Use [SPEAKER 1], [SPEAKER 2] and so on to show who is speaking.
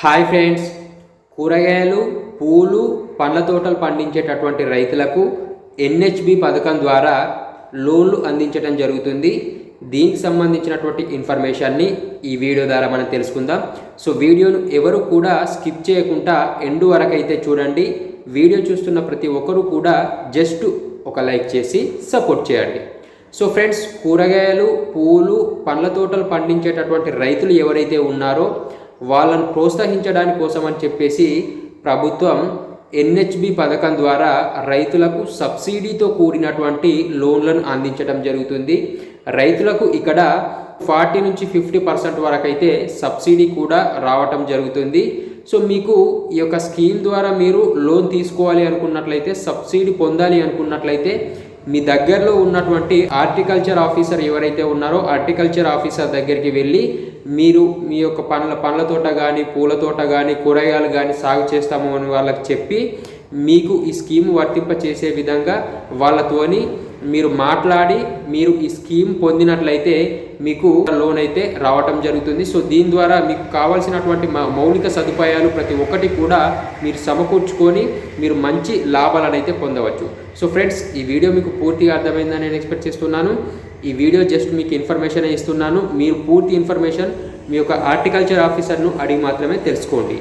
[SPEAKER 1] Hi friends. కూరగాయలు పూలు పండ్ల తోటలు పండించేటటువంటి రైతులకు ఎన్హెచ్బి పథకం ద్వారా లోన్లు అందించడం జరుగుతుంది. దీనికి సంబంధించినటువంటి ఇన్ఫర్మేషన్ని ఈ వీడియో ద్వారా మనం తెలుసుకుందాం. సో వీడియోను ఎవరు కూడా స్కిప్ చేయకుండా ఎండు వరకు అయితే చూడండి. వీడియో చూస్తున్న ప్రతి ఒక్కరూ కూడా జస్ట్ ఒక లైక్ చేసి సపోర్ట్ చేయండి. సో ఫ్రెండ్స్ కూరగాయలు పూలు పండ్ల తోటలు పండించేటటువంటి రైతులు ఎవరైతే ఉన్నారో వాళ్ళను ప్రోత్సహించడానికి కోసం అని చెప్పేసి ప్రభుత్వం ఎన్హెచ్బి పథకం ద్వారా రైతులకు సబ్సిడీతో కూడినటువంటి లోన్లను అందించడం జరుగుతుంది. రైతులకు ఇక్కడ ఫార్టీ నుంచి ఫిఫ్టీ పర్సెంట్ వరకు అయితే సబ్సిడీ కూడా రావటం జరుగుతుంది. సో మీకు ఈ యొక్క స్కీమ్ ద్వారా మీరు లోన్ తీసుకోవాలి అనుకున్నట్లయితే సబ్సిడీ పొందాలి అనుకున్నట్లయితే మీ దగ్గరలో ఉన్నటువంటి హార్టికల్చర్ ఆఫీసర్ ఎవరైతే ఉన్నారో హార్టికల్చర్ ఆఫీసర్ దగ్గరికి వెళ్ళి మీరు మీ యొక్క పండ్ల పండ్ల తోట కానీ పూల తోట కానీ కూరగాయలు కానీ సాగు చేస్తాము అని వాళ్ళకి చెప్పి మీకు ఈ స్కీమ్ వర్తింప చేసే విధంగా వాళ్ళతోని మీరు మాట్లాడి మీరు ఈ స్కీమ్ పొందినట్లయితే మీకు లోన్ అయితే రావటం జరుగుతుంది. సో దీని ద్వారా మీకు కావాల్సినటువంటి మా- మౌలిక సదుపాయాలు ప్రతి ఒక్కటి కూడా మీరు సమకూర్చుకొని మీరు మంచి లాభాలను అయితే పొందవచ్చు. సో ఫ్రెండ్స్ ఈ వీడియో మీకు పూర్తిగా అర్థమైందని నేను ఎక్స్పెక్ట్ చేస్తున్నాను. ఈ వీడియో జస్ట్ మీకు ఇన్ఫర్మేషన్ ఇస్తున్నాను. మీరు పూర్తి ఇన్ఫర్మేషన్ మీ యొక్క హార్టికల్చర్ ఆఫీసర్ను అడిగి మాత్రమే తెలుసుకోండి.